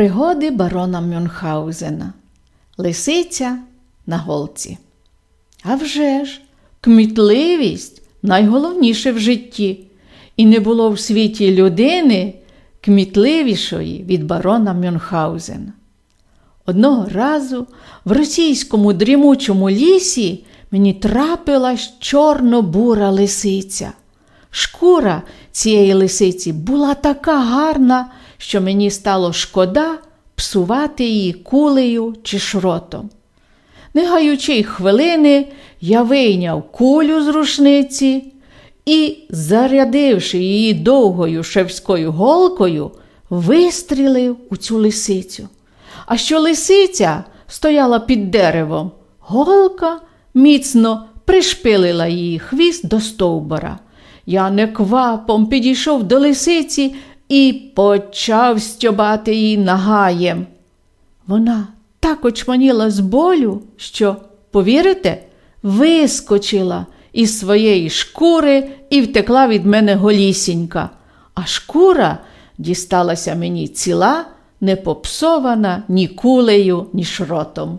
Пригоди барона Мюнхгаузена. Лисиця на голці. А вже ж, кмітливість найголовніше в житті, і не було в світі людини кмітливішої від барона Мюнхгаузена. Одного разу в російському дрімучому лісі мені трапилась чорно-бура лисиця. Шкура цієї лисиці була така гарна, що мені стало шкода псувати її кулею чи шротом. Не гаючи й хвилини, я вийняв кулю з рушниці і, зарядивши її довгою шевською голкою, вистрілив у цю лисицю. А що лисиця стояла під деревом, голка міцно пришпилила її хвіст до стовбора. Я неквапом підійшов до лисиці і почав стьобати її нагаєм. Вона так очманіла з болю, що, повірите, вискочила із своєї шкури і втекла від мене голісінька, а шкура дісталася мені ціла, не попсована ні кулею, ні шротом.